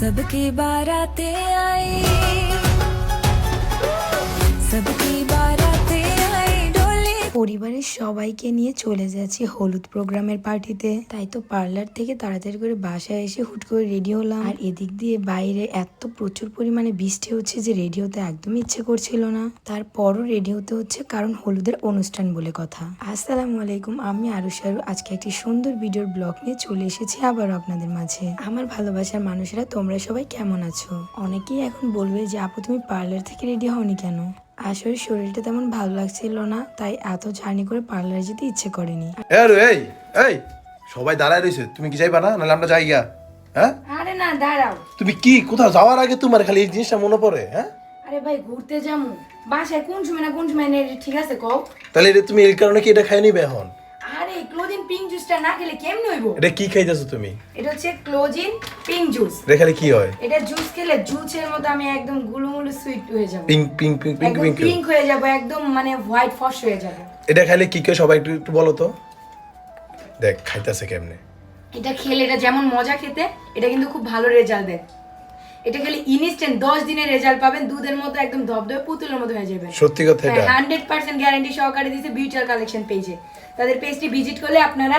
सबकी बाराते आई। सबकी পরিবারের সবাইকে নিয়ে চলে যাচ্ছি হলুদ প্রোগ্রামের পার্টিতে। তাই তো পার্লার থেকে তাড়াতাড়ি করে বাসায় এসে হুট করে রেডি হলাম। আর এদিক দিয়ে বাইরে এত প্রচুর পরিমাণে বৃষ্টি হচ্ছে যে রেডি হতে একদমই ইচ্ছে করছিল না। তারপরও রেডি হতে হচ্ছে কারণ হলুদের অনুষ্ঠান বলে কথা। আসসালামু আলাইকুম, আমি আরুষারু আজকে একটি সুন্দর ভিডিওর ব্লগ নিয়ে চলে এসেছি আবারও আপনাদের মাঝে। আমার ভালোবাসার মানুষেরা, তোমরা সবাই কেমন আছো? অনেকেই এখন বলবে যে, আপু, তুমি পার্লার থেকে রেডি হওনি কেন? আসলে শরীরটা তেমন ভালো লাগছিল না তাই এত জার্নি করে পার্লারে যেতে ইচ্ছে করেনি। এই এই সবাই দাঁড়ায় রয়েছে তুমি কি যাইবা না? নাহলে আমরা যাই গা হ্যাঁ? আরে না দাঁড়াও। তুমি কি কোথাও যাওয়ার আগে তোমার খালি এই জিনিসটা মনে পড়ে হ্যাঁ? আরে ভাই ঘুরতে যাব বাসায় কোন সময় না কোন সময় নেই ঠিক আছে কও? তাহলে এটা তুমি এই কারণে কি এটা খাই নিবে এখন? জুসটা না খেলে কেমন হইব? এটা কি খাইতেছো তুমি? এটা হচ্ছে ক্লোজিন পিঙ্ক জুস এটা খেলে কি হয়? এটা জুস খেলে জুসের মতো আমি একদম গুলুমুলু সুইট হয়ে যাব। Pink pink pink pink pink pink pink হয়ে যাব একদম মানে হোয়াইট ফস হয়ে যাবে। এটা খেলে কি কে সবাই একটু একটু বলো তো। দেখ খাইতেছে কেমনে? এটা খেলে এটা যেমন মজা খেতে এটা কিন্তু খুব ভালো রেজাল্ট দেয়। এটা খেলে ইনস্ট্যান্ট দশ দিনের রেজাল্ট পাবেন দুধের মতো একদম ধবধবে পুতুলের মতো হয়ে যাবে। সত্যি কথা এটা। হান্ড্রেড পার্সেন্ট গ্যারান্টি সহকারে দিচ্ছে বিউটার কালেকশন পেজে তাদের পেজটি ভিজিট করলে আপনারা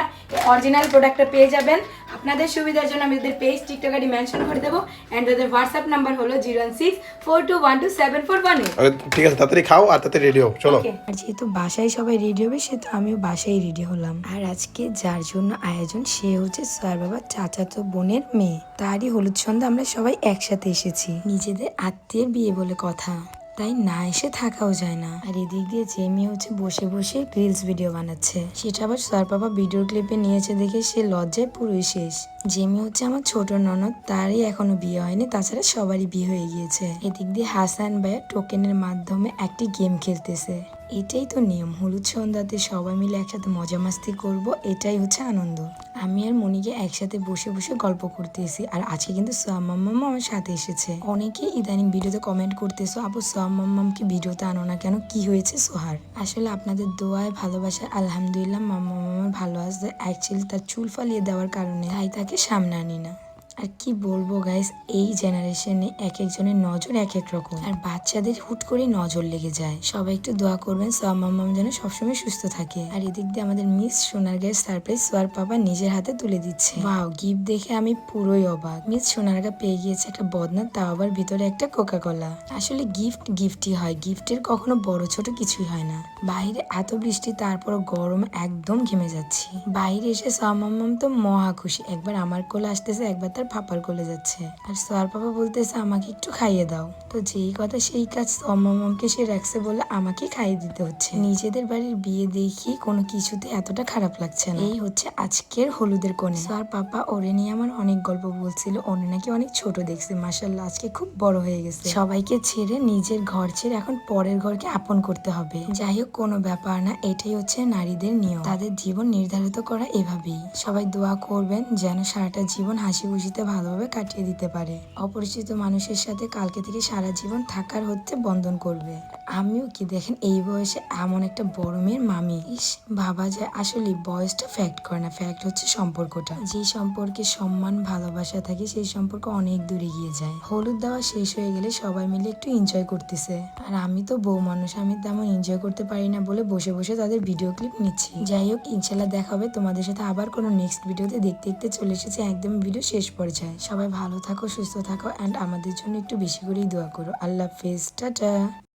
অরিজিনাল প্রোডাক্টটা পেয়ে যাবেন। আপনাদের সুবিধার জন্য আমি ওদের পেজ টিকটক আইডি মেনশন করে দেবো। অ্যান্ড ওদের হোয়াটসঅ্যাপ নাম্বার হলো zero one six four two one two seven four one eight ঠিক আছে তাড়াতাড়ি খাও আর তাড়াতাড়ি রেডি হও চলো। আর যেহেতু বাসায় সবাই রেডি হবে সে তো আমিও বাসায় রেডি হলাম। আর আজকে যার জন্য আয়োজন সে হচ্ছে স্যার বাবার চাচাতো বোনের মেয়ে। তারই হলুদ সন্ধ্যা আমরা সবাই একসাথে এসেছি। নিজেদের আত্মীয়ের বিয়ে বলে কথা, তাই না এসে থাকাও যায় না। আর এদিক দিয়ে যে মেয়ে হচ্ছে বসে বসে রিলস ভিডিও বানাচ্ছে। সেটা আবার স্যার বাবা ভিডিও ক্লিপে নিয়েছে দেখে সে লজ্জায় পুরোই শেষ। জেমি হচ্ছে আমার ছোট ননদ, তারই এখনও বিয়ে হয়নি, তাছাড়া সবারই বিয়ে হয়ে গিয়েছে। এদিক দিয়ে হাসান ভাইয়া টোকেনের মাধ্যমে একটি গেম খেলতেছে। এটাই তো নিয়ম। হলুদ সন্ধ্যাতে সবাই মিলে একসাথে মজা মাস্তি করব, এটাই হচ্ছে আনন্দ। আমি আর মনিকে একসাথে বসে বসে গল্প করতেছি, আর আজকে কিন্তু সোয়ামাম্মাম আমার সাথে এসেছে। অনেকে ইদানিং ভিডিওতে কমেন্ট করতেছো, আপু সোয়ামাম্মামকে ভিডিওতে আনো না কেন? কি হয়েছে সোহার? আসলে আপনাদের দোয়ায় ভালোবাসা, আলহামদুলিল্লাহ মাম্মা মামার ভালো আছে অ্যাকচুয়ালি তার চুল ফালিয়ে দেওয়ার কারণে, তাই তাকে সামনে আনি না। আর কি বলব গাইস এই জেনারেশনে এক একজনের নজর এক এক রকম। আর বাচ্চাদের হুট করে নজর লেগে যায়। সবাই একটু দোয়া করবেন সোয়া মাম্মাম যেন সবসময় সুস্থ থাকে। আর এদিক দিয়ে আমাদের মিস সোনার গায়ের সারপ্রাইজ সোয়ার পাপা নিজের হাতে তুলে দিচ্ছে। ওয়াও গিফট দেখে আমি পুরোই অবাক। মিস সোনারগা পেয়ে গিয়েছে একটা বদনা, তাও আবার ভিতরে একটা কোকা কোলা আসলে গিফট গিফটই হয়। গিফটের কখনো বড় ছোট কিছুই হয় না। বাইরে এত বৃষ্টি তারপর গরম একদম ঘেমে যাচ্ছি। বাইরে এসে সোয়ামাম্মাম তো মহা খুশি। একবার আমার কোলে আসতেছে, একবার তার পাপার কোলে যাচ্ছে। আর সোয়ার পাপা বলতেছে, আমাকে একটু খাইয়ে দাও। তো যেই কথা সেই কাজ সোয়ামাম্মামকে সে রাখছে বলে আমাকে খাইয়ে দিতে হচ্ছে। নিজেদের বাড়ির বিয়ে দেখি কোনো কিছুতে এতটা খারাপ লাগছে না। এই হচ্ছে আজকের হলুদের কোণে সোয়ার পাপা ওরে নিয়ে আমার অনেক গল্প বলছিল, ওরে নাকি অনেক ছোট দেখছে। মাসাল্লাহ আজকে খুব বড় হয়ে গেছে। সবাইকে ছেড়ে নিজের ঘর ছেড়ে এখন পরের ঘরকে আপন করতে হবে। যাই হোক, কোনো ব্যাপার না, এটাই হচ্ছে নারীদের নিয়ম। তাদের জীবন নির্ধারিত করা এভাবেই। সবাই দোয়া করবেন যেন সারাটা জীবন হাসি খুশিতে ভালোভাবে কাটিয়ে দিতে পারে। অপরিচিত মানুষের সাথে কালকে থেকে সারা জীবন থাকার হচ্ছে বন্ধন করবে। আমিও কি দেখেন, এই বয়সে এমন একটা বড় মেয়ের মামি। ইস ভাবা যায় আসলে বয়সটা ফ্যাক্ট করে না। ফ্যাক্ট হচ্ছে সম্পর্কটা। যেই সম্পর্কে সম্মান, ভালোবাসা থাকে, সেই সম্পর্ক অনেক দূরে গিয়ে যায়। হলুদ দেওয়া শেষ হয়ে গেলে সবাই মিলে একটু এনজয় করতেছে। আর আমি তো বউ মানুষ, আমি তেমন এনজয় করতে পারি না বলে বসে বসে তাদের ভিডিও ক্লিপ নিচ্ছি। যাই হোক, ইনশাল্লাহ দেখা হবে। তোমাদের সাথে আবার কোনো নেক্সট ভিডিওতে দেখতে দেখতে চলে এসেছে। একদম ভিডিও শেষ পর্যায়ে। সবাই ভালো থাকো, সুস্থ থাকো অ্যান্ড আমাদের জন্য একটু বেশি করেই দোয়া করো। আল্লাহ হাফেজ। টাটা।